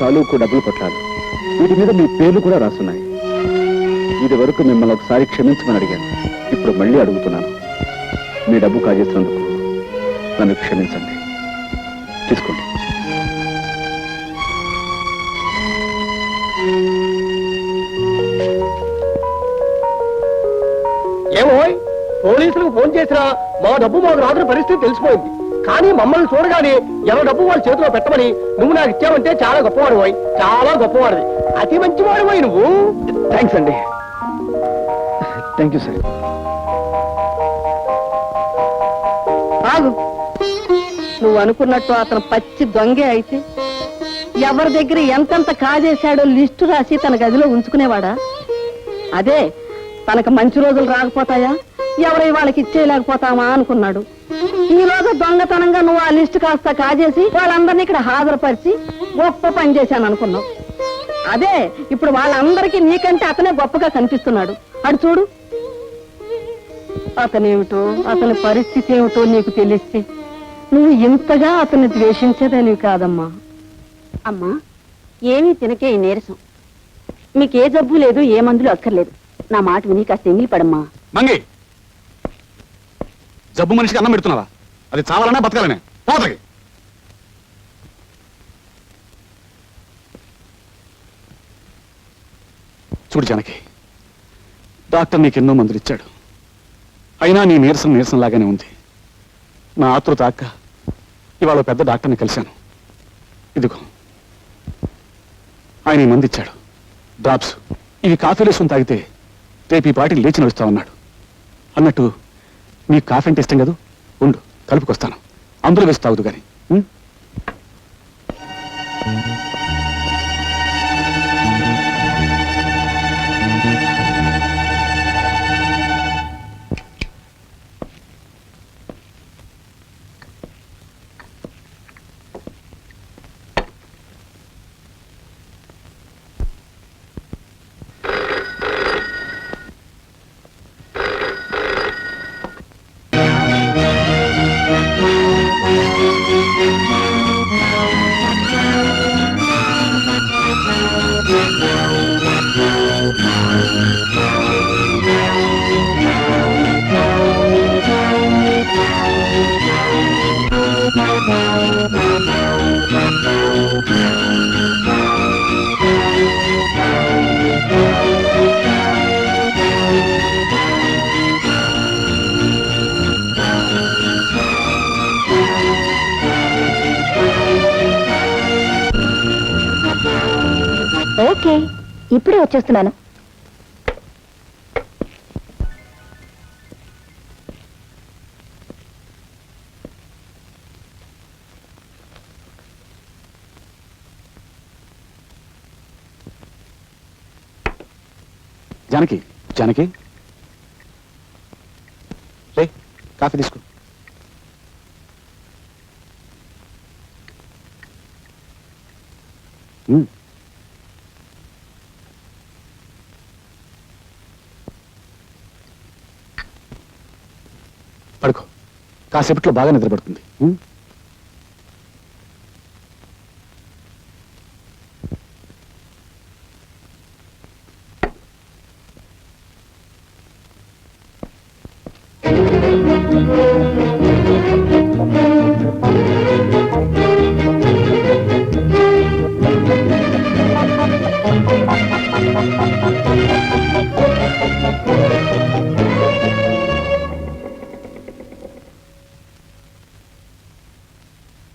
తాలూకు డబ్బులు కొట్టాలి వీటి మీద మీ పేర్లు కూడా రాసున్నాయి. ఇది వరకు మిమ్మల్ని ఒకసారి క్షమించమని అడిగాను. ఇప్పుడు మళ్ళీ అడుగుతున్నాను. మీ డబ్బు కాజేసినందుకు నన్ను క్షమించండి. తీసుకోండి. ఏమో పోలీసులకు ఫోన్ చేసినా మా డబ్బు మాకు రాత్రి పరిస్థితి తెలిసిపోయింది. కానీ మమ్మల్ని చూడగానే ఎవరి డబ్బు వాళ్ళ చేతిలో పెట్టమని నువ్వు నాకు ఇచ్చావంటే చాలా గొప్పవాడు పోయి చాలా గొప్పవాడివి. అతి మంచివాడు పోయి నువ్వు. థ్యాంక్స్ అండి. థ్యాంక్ యూ సార్ ఆగు. నువ్వు అనుకున్నట్టు అతను పచ్చి దొంగే అయితే ఎవరి దగ్గర ఎంతెంత కాజేశాడో లిస్టు రాసి తన గదిలో ఉంచుకునేవాడా? అదే తనకు మంచి రోజులు రాకపోతాయా? ఎవరై వాళ్ళకి ఇచ్చేయలేకపోతామా అనుకున్నాడు. ఈ రోజు దొంగతనంగా నువ్వు ఆ లిస్టు కాస్త కాజేసి వాళ్ళందరినీ ఇక్కడ హాజరుపరిచి గొప్ప పని చేశాను అనుకున్నావు. అదే ఇప్పుడు వాళ్ళందరికీ నీకంటే అతనే గొప్పగా కనిపిస్తున్నాడు. అడు చూడు. అతనేమిటో అతని పరిస్థితి ఏమిటో నీకు తెలిస్తే నువ్వు ఇంతగా అతన్ని ద్వేషించేదానివి కాదమ్మా. అమ్మా ఏమీ తినకే ఈ నీరసం. మీకు ఏ జబ్బు లేదు ఏ మందులు అక్కర్లేదు. నా మాట విని కాస్త ఎంగిలి పడమ్మా మంగి! జబ్బు మనిషికి అన్నం పెడుతున్నావా? అది చావాలనే బతకాలనే. పోతకి. చూడు జానకి డాక్టర్ నీకు ఎన్నో మందులు ఇచ్చాడు అయినా నీ నీరసం నీరసం లాగానే ఉంది. నా ఆతృత అక్క ఇవాళ పెద్ద డాక్టర్ని కలిశాను. ఇదిగో. ఆయన ఈ మంది ఇచ్చాడు డ్రాప్స్. ఇవి కాఫీ వేసుకుని తాగితే రేపు ఈ పాటికి లేచి నడుస్తా ఉన్నాడు అన్నట్టు నీకు కాఫీ అంటే ఇష్టం కదా? ఉండు. కలుపుకొస్తాను. అందులో వేసి తాగుదు కానీ ఓకే ఇప్పుడే వచ్చేస్తున్నాను. జానకి జానకి. రే కాఫీ తీసుకో. ఉం. కాసేపట్లో బాగా నిద్రపడుతుంది